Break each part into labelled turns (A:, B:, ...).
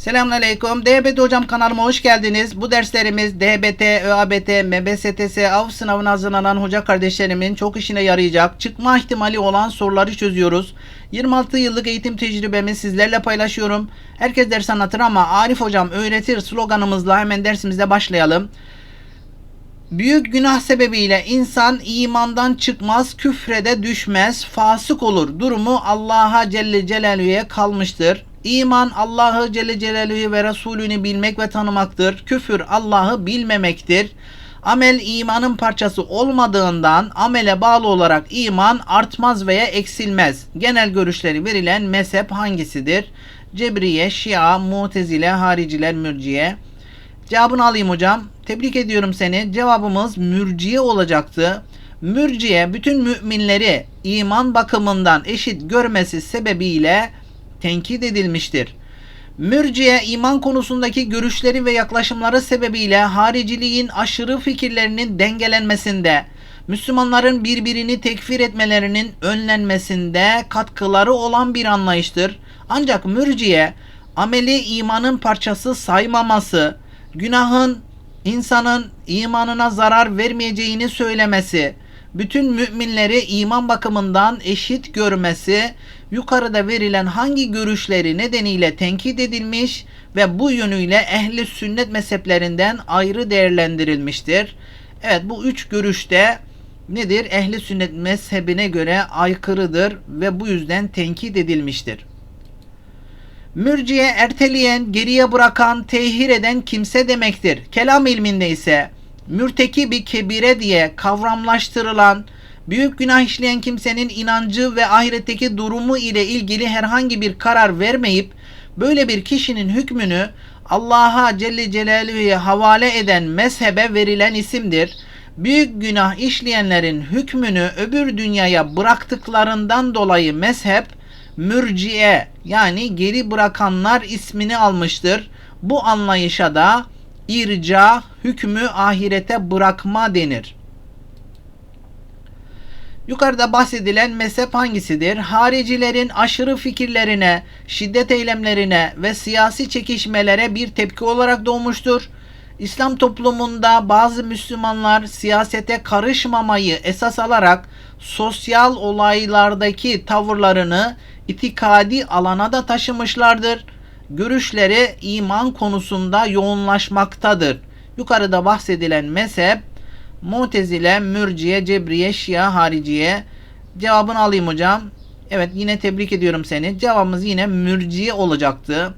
A: Selamünaleyküm. DBT Hocam kanalıma hoş geldiniz. Bu derslerimiz DBT, ÖABT, MBSTS, AV sınavına hazırlanan hoca kardeşlerimin çok işine yarayacak, çıkma ihtimali olan soruları çözüyoruz. 26 yıllık eğitim tecrübemi sizlerle paylaşıyorum. Herkes ders anlatır ama Arif Hocam öğretir sloganımızla hemen dersimize başlayalım. Büyük günah sebebiyle insan imandan çıkmaz, küfrede düşmez, fasık olur. Durumu Allah'a Celle Celaluhu'ya kalmıştır. İman Allah'ı Celle Celaluhu ve Resulünü bilmek ve tanımaktır. Küfür Allah'ı bilmemektir. Amel imanın parçası olmadığından amele bağlı olarak iman artmaz veya eksilmez. Genel görüşleri verilen mezhep hangisidir? Cebriye, Şia, Mutezile, Hariciler, Mürciye. Cevabını alayım hocam. Tebrik ediyorum seni. Cevabımız mürciye olacaktı. Mürciye bütün müminleri iman bakımından eşit görmesi sebebiyle tenkit edilmiştir. Mürciye iman konusundaki görüşleri ve yaklaşımları sebebiyle hariciliğin aşırı fikirlerinin dengelenmesinde, Müslümanların birbirini tekfir etmelerinin önlenmesinde katkıları olan bir anlayıştır. Ancak mürciye ameli imanın parçası saymaması, günahın insanın imanına zarar vermeyeceğini söylemesi, bütün müminleri iman bakımından eşit görmesi, yukarıda verilen hangi görüşleri nedeniyle tenkit edilmiş ve bu yönüyle ehli sünnet mezheplerinden ayrı değerlendirilmiştir. Evet bu üç görüşte nedir? Ehli sünnet mezhebine göre aykırıdır ve bu yüzden tenkit edilmiştir. Mürciye erteleyen, geriye bırakan, tehir eden kimse demektir. Kelam ilminde ise mürteki bir kebire diye kavramlaştırılan, büyük günah işleyen kimsenin inancı ve ahiretteki durumu ile ilgili herhangi bir karar vermeyip böyle bir kişinin hükmünü Allah'a Celle Celaluhu'ya havale eden mezhebe verilen isimdir. Büyük günah işleyenlerin hükmünü öbür dünyaya bıraktıklarından dolayı mezhep mürciye yani geri bırakanlar ismini almıştır. Bu anlayışa da irca hükmü ahirete bırakma denir. Yukarıda bahsedilen mezhep hangisidir? Haricilerin aşırı fikirlerine, şiddet eylemlerine ve siyasi çekişmelere bir tepki olarak doğmuştur. İslam toplumunda bazı Müslümanlar siyasete karışmamayı esas alarak sosyal olaylardaki tavırlarını itikadi alana da taşımışlardır. Görüşleri iman konusunda yoğunlaşmaktadır. Yukarıda bahsedilen mezhep Mutezile, Mürciye, Cebriye, Şia, Hariciye. Cevabını alayım hocam. Evet yine tebrik ediyorum seni. Cevabımız yine Mürciye olacaktı.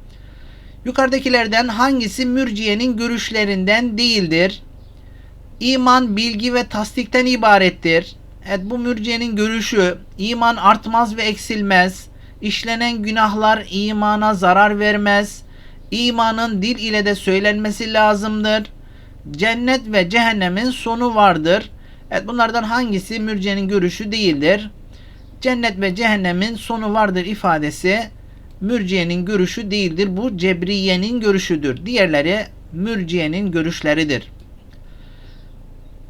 A: Yukarıdakilerden hangisi Mürciye'nin görüşlerinden değildir? İman bilgi ve tasdikten ibarettir. Evet bu Mürciye'nin görüşü iman artmaz ve eksilmez. İşlenen günahlar imana zarar vermez. İmanın dil ile de söylenmesi lazımdır cennet ve cehennemin sonu vardır. Evet bunlardan hangisi mürciyenin görüşü değildir? Cennet ve cehennemin sonu vardır ifadesi mürciyenin görüşü değildir. Bu cebriyenin görüşüdür. Diğerleri mürciyenin görüşleridir.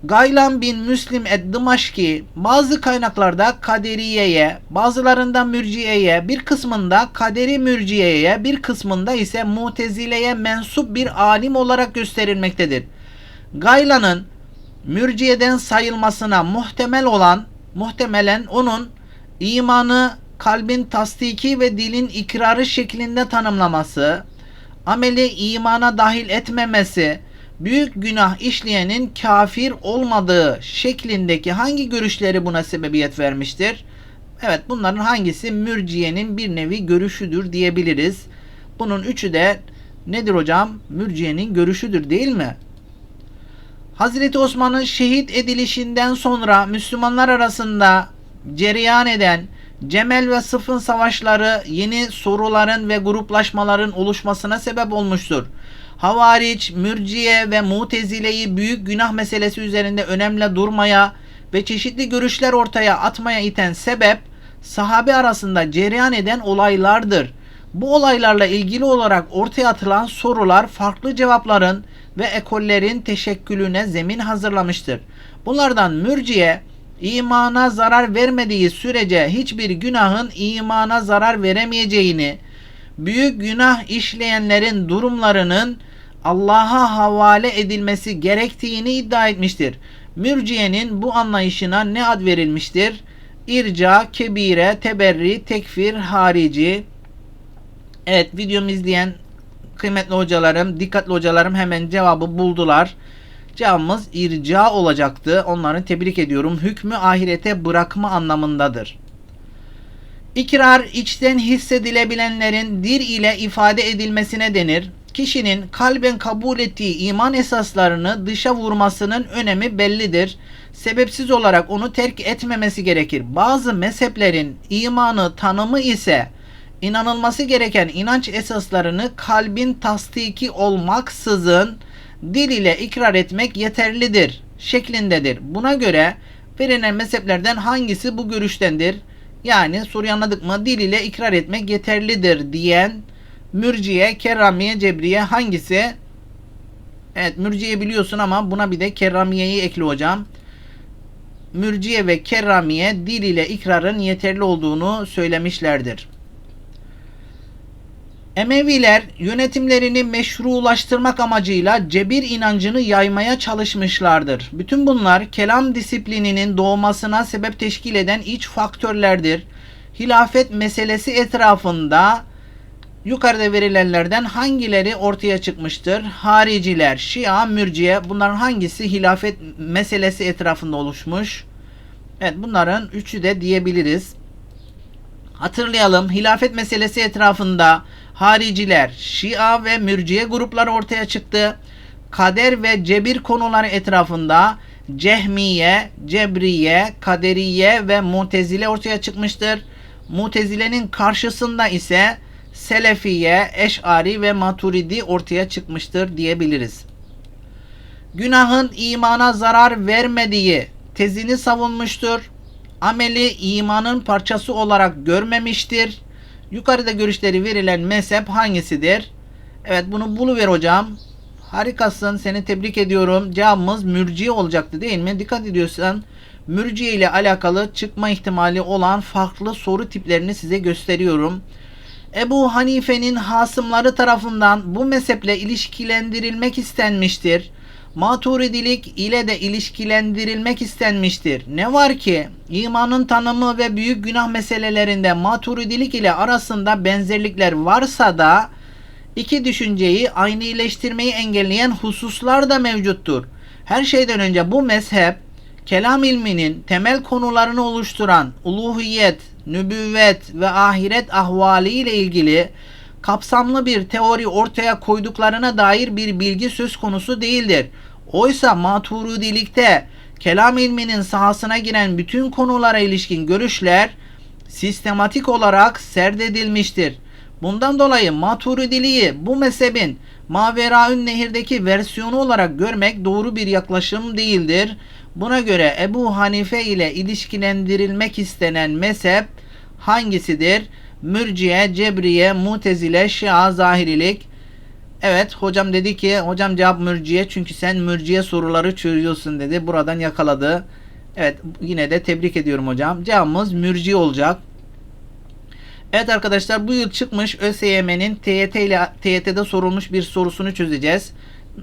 A: Gaylan bin Müslim et-Dımaşki bazı kaynaklarda kaderiyeye, bazılarında mürciyeye, bir kısmında kaderi mürciyeye, bir kısmında ise mutezileye mensup bir alim olarak gösterilmektedir. Gayla'nın mürciyeden sayılmasına muhtemel olan muhtemelen onun imanı kalbin tasdiki ve dilin ikrarı şeklinde tanımlaması, ameli imana dahil etmemesi, büyük günah işleyenin kafir olmadığı şeklindeki hangi görüşleri buna sebebiyet vermiştir? Evet bunların hangisi mürciyenin bir nevi görüşüdür diyebiliriz. Bunun üçü de nedir hocam? Mürciyenin görüşüdür değil mi? Hazreti Osman'ın şehit edilişinden sonra Müslümanlar arasında cereyan eden Cemel ve Sıfın savaşları yeni soruların ve gruplaşmaların oluşmasına sebep olmuştur. Havariç, Mürciye ve Mutezile'yi büyük günah meselesi üzerinde önemli durmaya ve çeşitli görüşler ortaya atmaya iten sebep sahabe arasında cereyan eden olaylardır. Bu olaylarla ilgili olarak ortaya atılan sorular farklı cevapların ve ekollerin teşekkülüne zemin hazırlamıştır. Bunlardan mürciye imana zarar vermediği sürece hiçbir günahın imana zarar veremeyeceğini, büyük günah işleyenlerin durumlarının Allah'a havale edilmesi gerektiğini iddia etmiştir. Mürciyenin bu anlayışına ne ad verilmiştir? İrca, kebire, teberri, tekfir, harici. Evet videomu izleyen kıymetli hocalarım, dikkatli hocalarım hemen cevabı buldular. Cevabımız irca olacaktı. Onları tebrik ediyorum. Hükmü ahirete bırakma anlamındadır. İkrar içten hissedilebilenlerin dir ile ifade edilmesine denir. Kişinin kalben kabul ettiği iman esaslarını dışa vurmasının önemi bellidir. Sebepsiz olarak onu terk etmemesi gerekir. Bazı mezheplerin imanı tanımı ise inanılması gereken inanç esaslarını kalbin tasdiki olmaksızın dil ile ikrar etmek yeterlidir şeklindedir. Buna göre verilen mezheplerden hangisi bu görüştendir? Yani soruyu anladık mı? Dil ile ikrar etmek yeterlidir diyen mürciye, kerramiye, cebriye hangisi? Evet mürciye biliyorsun ama buna bir de kerramiyeyi ekle hocam. Mürciye ve kerramiye dil ile ikrarın yeterli olduğunu söylemişlerdir. Emeviler yönetimlerini meşrulaştırmak amacıyla cebir inancını yaymaya çalışmışlardır. Bütün bunlar kelam disiplininin doğmasına sebep teşkil eden iç faktörlerdir. Hilafet meselesi etrafında yukarıda verilenlerden hangileri ortaya çıkmıştır? Hariciler, Şia, Mürciye bunların hangisi hilafet meselesi etrafında oluşmuş? Evet bunların üçü de diyebiliriz. Hatırlayalım hilafet meselesi etrafında hariciler, Şia ve mürciye grupları ortaya çıktı. Kader ve cebir konuları etrafında Cehmiye, Cebriye, Kaderiye ve Mutezile ortaya çıkmıştır. Mutezile'nin karşısında ise Selefiye, Eş'ari ve Maturidi ortaya çıkmıştır diyebiliriz. Günahın imana zarar vermediği tezini savunmuştur. Ameli imanın parçası olarak görmemiştir. Yukarıda görüşleri verilen mezhep hangisidir? Evet bunu buluver hocam. Harikasın. Seni tebrik ediyorum. Cevabımız mürciye olacaktı değil mi? Dikkat ediyorsan mürciye ile alakalı çıkma ihtimali olan farklı soru tiplerini size gösteriyorum. Ebu Hanife'nin hasımları tarafından bu mezheple ilişkilendirilmek istenmiştir. Maturidilik ile de ilişkilendirilmek istenmiştir. Ne var ki imanın tanımı ve büyük günah meselelerinde maturidilik ile arasında benzerlikler varsa da iki düşünceyi aynıleştirmeyi engelleyen hususlar da mevcuttur. Her şeyden önce bu mezhep kelam ilminin temel konularını oluşturan uluhiyet, nübüvvet ve ahiret ahvali ile ilgili kapsamlı bir teori ortaya koyduklarına dair bir bilgi söz konusu değildir. Oysa maturidilikte kelam ilminin sahasına giren bütün konulara ilişkin görüşler sistematik olarak serdedilmiştir. Bundan dolayı maturidiliği bu mezhebin Maveraün Nehir'deki versiyonu olarak görmek doğru bir yaklaşım değildir. Buna göre Ebu Hanife ile ilişkilendirilmek istenen mezhep hangisidir? Mürciye, Cebriye, Mutezile, Şia, Zahirilik. Evet hocam dedi ki hocam cevap mürciye çünkü sen mürciye soruları çözüyorsun dedi. Buradan yakaladı. Evet yine de tebrik ediyorum hocam. Cevabımız mürciye olacak. Evet arkadaşlar bu yıl çıkmış ÖSYM'nin TYT ile TYT'de sorulmuş bir sorusunu çözeceğiz.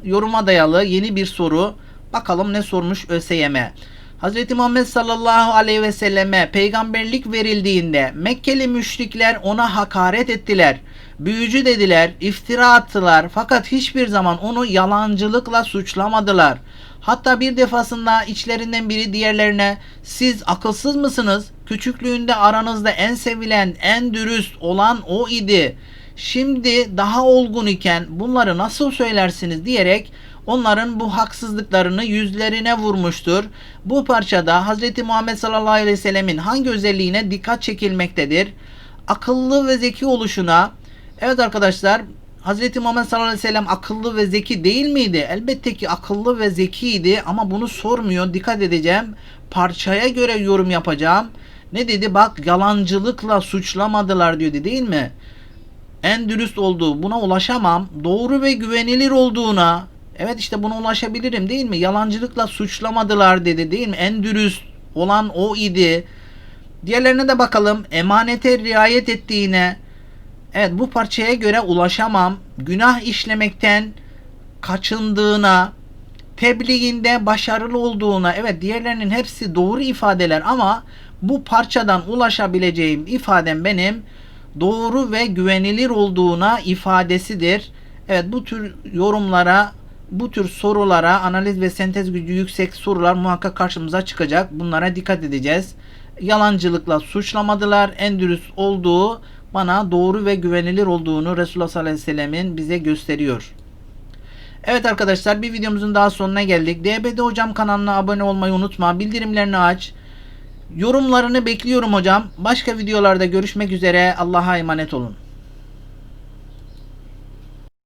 A: Yoruma dayalı yeni bir soru. Bakalım ne sormuş ÖSYM. Hz. Muhammed sallallahu aleyhi ve selleme peygamberlik verildiğinde Mekkeli müşrikler ona hakaret ettiler. Büyücü dediler, iftira attılar fakat hiçbir zaman onu yalancılıkla suçlamadılar. Hatta bir defasında içlerinden biri diğerlerine siz akılsız mısınız? Küçüklüğünde aranızda en sevilen, en dürüst olan o idi. Şimdi daha olgun iken bunları nasıl söylersiniz diyerek onların bu haksızlıklarını yüzlerine vurmuştur. Bu parçada Hz. Muhammed sallallahu aleyhi ve sellemin hangi özelliğine dikkat çekilmektedir? Akıllı ve zeki oluşuna, evet arkadaşlar Hz. Muhammed sallallahu aleyhi ve sellem akıllı ve zeki değil miydi? Elbette ki akıllı ve zekiydi ama bunu sormuyor. Dikkat edeceğim. Parçaya göre yorum yapacağım. Ne dedi? Bak yalancılıkla suçlamadılar diyordu değil mi? En dürüst olduğu buna ulaşamam. Doğru ve güvenilir olduğuna evet işte buna ulaşabilirim değil mi? Yalancılıkla suçlamadılar dedi değil mi? En dürüst olan o idi. Diğerlerine de bakalım. Emanete riayet ettiğine, Evet bu parçaya göre ulaşamam. Günah işlemekten kaçındığına, tebliğinde başarılı olduğuna, evet diğerlerinin hepsi doğru ifadeler ama bu parçadan ulaşabileceğim ifadem benim doğru ve güvenilir olduğuna ifadesidir. Evet bu tür yorumlara, bu tür sorulara analiz ve sentez gücü yüksek sorular muhakkak karşımıza çıkacak. Bunlara dikkat edeceğiz. Yalancılıkla suçlamadılar. En dürüst olduğu bana doğru ve güvenilir olduğunu Resulullah sallallahu aleyhi ve sellemin bize gösteriyor. Evet arkadaşlar bir videomuzun daha sonuna geldik. DBD Hocam kanalına abone olmayı unutma. Bildirimlerini aç. Yorumlarını bekliyorum hocam. Başka videolarda görüşmek üzere. Allah'a emanet olun.